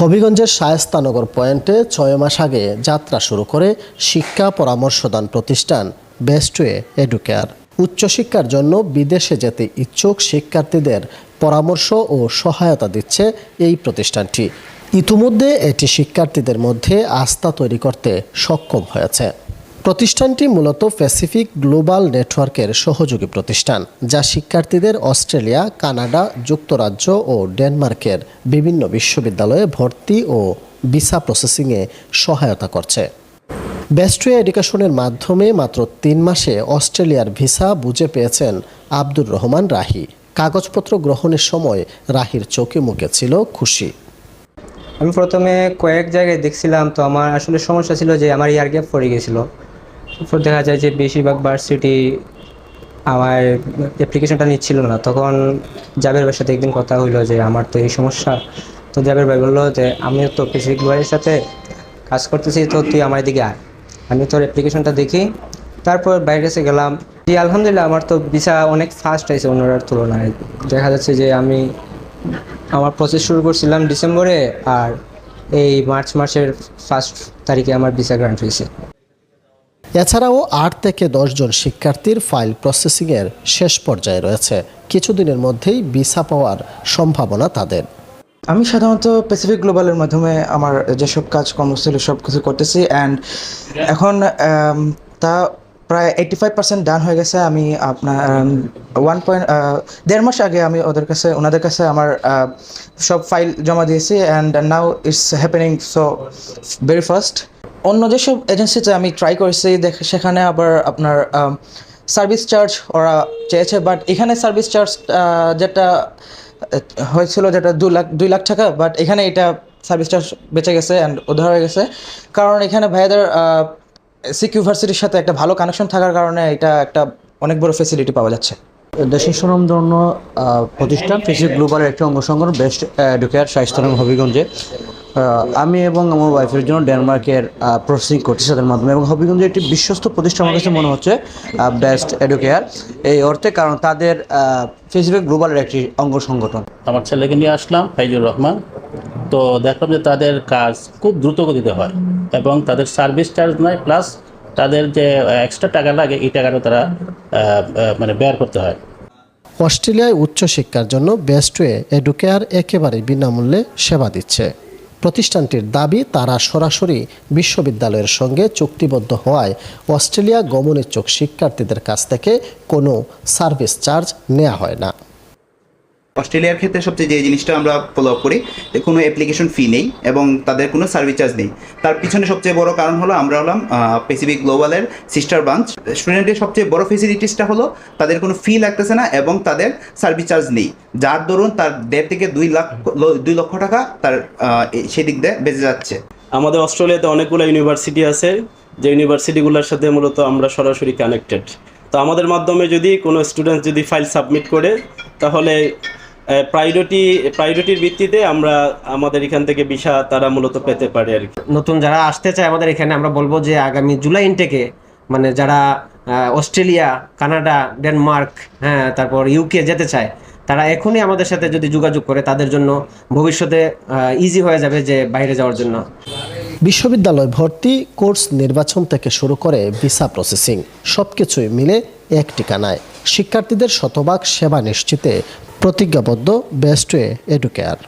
হবিগঞ্জের শায়স্তানগর পয়েন্টে ছয় মাস আগে যাত্রা শুরু করে শিক্ষা পরামর্শদান প্রতিষ্ঠান বেস্টওয়ে এডুকেয়ার উচ্চশিক্ষার জন্য বিদেশে যেতে ইচ্ছুক শিক্ষার্থীদের পরামর্শ ও সহায়তা দিচ্ছে এই প্রতিষ্ঠানটি। ইতিমধ্যে এটি শিক্ষার্থীদের মধ্যে আস্থা তৈরি করতে সক্ষম হয়েছে। প্রতিষ্ঠানটি মূলত প্যাসিফিক গ্লোবাল নেটওয়ার্কের সহযোগী প্রতিষ্ঠান, যা শিক্ষার্থীদের অস্ট্রেলিয়া, কানাডা, যুক্তরাজ্য ও ডেনমার্কের বিভিন্ন বিশ্ববিদ্যালয়ে ভর্তি ও ভিসা প্রসেসিংয়ে সহায়তা করছে। বেস্টওয়ে এডুকেশনের মাধ্যমে মাত্র তিন মাসে অস্ট্রেলিয়ার ভিসা বুঝে পেয়েছেন আব্দুর রহমান রাহি। কাগজপত্র গ্রহণের সময় রাহির চোখে মুখে ছিল খুশি। আমি প্রথমে কয়েক জায়গায় দেখছিলাম, তো আমার আসলে সমস্যা ছিল যে আমার ইয়ার গ্যাপ পড়ে গেছিল দেখা যায় যে বেশিরভাগ ভার্সিটি আমার অ্যাপ্লিকেশনটা নিচ্ছিল না। তখন জাবের ভাইয়ের সাথে একদিন কথা হইল যে, আমার তো এই সমস্যা। তো জাবের ভাই বলল যে, আমিও তো পেসিফিক ভাইয়ের সাথে কাজ করতেছি, তো তুই আমার দিকে আয়। আমি তোর অ্যাপ্লিকেশনটা দেখি। তারপর বাইরে কাছে গেলাম। জি, আলহামদুলিল্লাহ, আমার তো ভিসা অনেক ফাস্ট হয়েছে অন্যরার তুলনায়। দেখা যাচ্ছে যে আমি আমার প্রসেস শুরু করছিলাম ডিসেম্বরে, আর এই মার্চ মাসের ফার্স্ট তারিখে আমার ভিসা গ্রান্ট হয়েছে। এছাড়াও আট থেকে জন শিক্ষার্থীর ফাইল প্রসেসিংয়ের শেষ পর্যায়ে রয়েছে। কিছুদিনের মধ্যেই ভিসা পাওয়ার সম্ভাবনা তাদের। আমি সাধারণত প্যাসিফিক গ্লোবালের মাধ্যমে আমার যেসব কাজকর্ম ছিল সব কিছু করতেছি অ্যান্ড এখন তা প্রায় এইটি ফাইভ পার্সেন্ট ডান হয়ে গেছে। আমি আপনার ওয়ান পয়েন্ট দেড় মাস আগে আমি ওদের কাছে, ওনাদের কাছে আমার সব ফাইল জমা দিয়েছি and now it's happening so very fast অন্য যেসব এজেন্সিতে আমি ট্রাই করেছি দেখ সেখানে আবার আপনার সার্ভিস চার্জ ওরা চেয়েছে বাট এখানে সার্ভিস চার্জ যেটা হয়েছিল যেটা দু লাখ দুই লাখ টাকা বাট এখানে এটা সার্ভিস চার্জ বেঁচে গেছে অ্যান্ড উদ্ধার হয়ে গেছে। কারণ এখানে ভাইয়াদের সিক ইউনিভার্সিটির সাথে একটা ভালো কানেকশন থাকার কারণে এটা একটা অনেক বড় ফেসিলিটি পাওয়া যাচ্ছে। দেশের সুনামধন্য আহ, প্রতিষ্ঠান ফেসিক গ্লোবালের একটি অঙ্গ সংগঠন বেস্ট এডুকেয়ার স্বাস্থ্যরং হবিগঞ্জে। আমি এবং আমার ওয়াইফের জন্য ডেনমার্কের প্রসেসিং করছি তাদের মাধ্যমে এবং হবিগঞ্জে একটি বিশ্বস্ত প্রতিষ্ঠান আমার কাছে মনে হচ্ছে বেস্ট এডুকেয়ার এই অর্থে কারণ তাদের ফেসবুক গ্লোবালের একটি অঙ্গ সংগঠন। আমার ছেলেকে নিয়ে আসলাম ফাইজুর রহমান। তো দেখলাম যে তাদের কাজ খুব দ্রুত গতিতে হয় এবং তাদের সার্ভিস চার্জ নয় প্লাস তাদের যে এক্সট্রা টাকা লাগে এই টাকাটা তারা মানে বের করতে হয়। অস্ট্রেলিয়ায় উচ্চশিক্ষার জন্য বেস্টওয়ে এডুকেয়ার একেবারে বিনামূল্যে সেবা দিচ্ছে। প্রতিষ্ঠানটির দাবি, তারা সরাসরি বিশ্ববিদ্যালয়ের সঙ্গে চুক্তিবদ্ধ হওয়ায় অস্ট্রেলিয়া গমনেচ্ছুক শিক্ষার্থীদের কাছ থেকে কোনো সার্ভিস চার্জ নেওয়া হয় না। অস্ট্রেলিয়ার ক্ষেত্রে সবচেয়ে যে জিনিসটা আমরা ফলো করি যে কোনো অ্যাপ্লিকেশন ফি নেই এবং তাদের কোনো সার্ভিস চার্জ নেই। তার পিছনে সবচেয়ে বড় কারণ হলো আমরা হলাম প্যাসিফিক গ্লোবালের সিস্টার ব্রাঞ্চ স্টুডেন্টের সবচেয়ে বড় ফেসিলিটিসটা হলো, তাদের কোনো ফি লাগতেছে না এবং তাদের সার্ভিস চার্জ নেই। যার দরুন তার দেড় থেকে দুই লাখ, দুই লক্ষ টাকা তার সেদিক দিয়ে বেঁচে যাচ্ছে। আমাদের অস্ট্রেলিয়াতে অনেকগুলো ইউনিভার্সিটি আছে, যে ইউনিভার্সিটিগুলোর সাথে মূলত আমরা সরাসরি কানেক্টেড তো আমাদের মাধ্যমে যদি কোনো স্টুডেন্ট যদি ফাইল সাবমিট করে, তাহলে প্রায়োরিটি প্রায়োরিটির ভিত্তিতে আমরা আমাদের এখান থেকে ভিসা তারা মূলত পেতে পারে আর কি। নতুন যারা আসতে চায় আমাদের এখানে আমরা বলব যে আগামী জুলাই ইনটেকে মানে যারা অস্ট্রেলিয়া কানাডা ডেনমার্ক হ্যাঁ তারপর ইউকে যেতে চায় তারা এখনই আমাদের সাথে যদি যোগাযোগ করে তাদের জন্য ভবিষ্যতে ইজি হয়ে যাবে যে বাইরে যাওয়ার জন্য। বিশ্ববিদ্যালয় ভর্তি কোর্স নির্বাচন থেকে শুরু করে ভিসা প্রসেসিং সব কিছুই মিলে এক ঠিকানায়। শিক্ষার্থীদের শতভাগ সেবা নিশ্চিতে প্রতিজ্ঞাবদ্ধ বেস্ট ওয়ে এডুকেয়ার